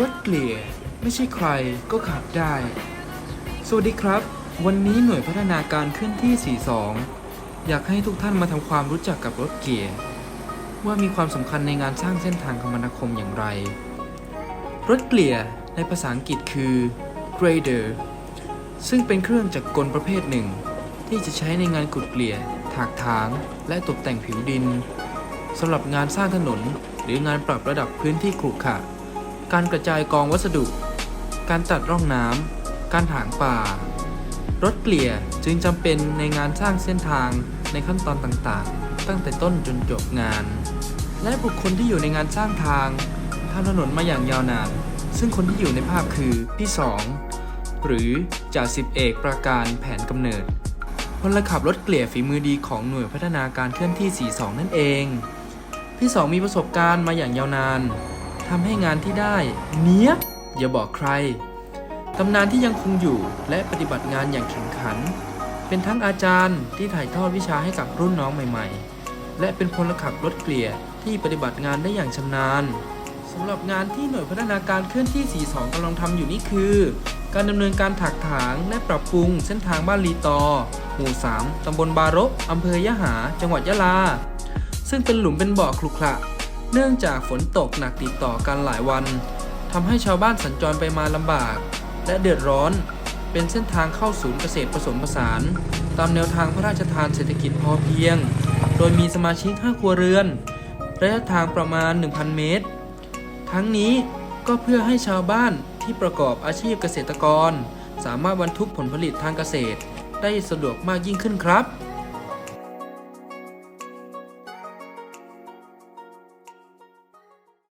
รถเกลี่ย ไม่ใช่ใครก็ขับได้ สวัสดีครับ วันนี้หน่วยพัฒนาการเคลื่อนที่ 42 อยากให้ทุกท่านมาทำความรู้จักกับรถเกียร์ว่ามีความสำคัญในงานสร้างเส้นทางคมนาคมอย่างไร รถเกลี่ยในภาษาอังกฤษคือ grader ซึ่งเป็นเครื่องจักรกลประเภทหนึ่ง ที่จะใช้ในงานขุดเกลี่ย ถากถาง และตกแต่งผิวดินสำหรับงานสร้างถนน หรืองานปรับระดับพื้นที่ขรุขระ การกระจายกองวัสดุ การตัดร่องน้ำ การถางป่า รถเกลี่ยจึงจำเป็นในงานสร้างเส้นทางในขั้นตอนต่างๆ ตั้งแต่ต้นจนจบงาน และบุคคลที่อยู่ในงานสร้างทางทำถนนมาอย่างยาวนาน ซึ่งคนที่อยู่ในภาพคือพี่สองหรือจ่าสิบเอกประการแผนกำเนิดพลขับรถเกลี่ยฝีมือดีของหน่วยพัฒนาการเคลื่อนที่ 42 นั่นเอง พี่สองมีประสบการณ์มาอย่างยาวนาน ทำให้งานที่ได้ เนี้ยอย่าบอกใคร ตำนานที่ยังคงอยู่และปฏิบัติงานอย่างแข็งขัน เป็นทั้งอาจารย์ที่ถ่ายทอดวิชาให้กับรุ่นน้องใหม่ๆ และเป็นพลขับรถเกลี่ยที่ปฏิบัติงานได้อย่างชำนาญสำหรับงานที่หน่วยพัฒนาการเคลื่อนที่ 42กำลังทำอยู่นี่คือ การดำเนินการถากถางและปรับปรุงเส้นทางบ้านลีตอ หมู่ 3ตำบลบาระอำเภอยะหา จังหวัดยะลา ซึ่งเป็นหลุมเป็นบ่อคลุขระ เนื่องจากฝนตกหนักติดต่อกันหลายวันทำให้ชาวบ้านสัญจรไปมาลำบาก และเดือดร้อน เป็นเส้นทางเข้าศูนย์เกษตรผสมผสาน ตามแนวทางพระราชทานเศรษฐกิจพอเพียง โดยมีสมาชิก5ครัวเรือน ระยะทางประมาณ 1,000 เมตร ทั้งนี้ก็เพื่อให้ชาวบ้านที่ประกอบอาชีพเกษตรกร สามารถบรรทุกผลผลิตทางเกษตร ได้สะดวกมากยิ่งขึ้นครับ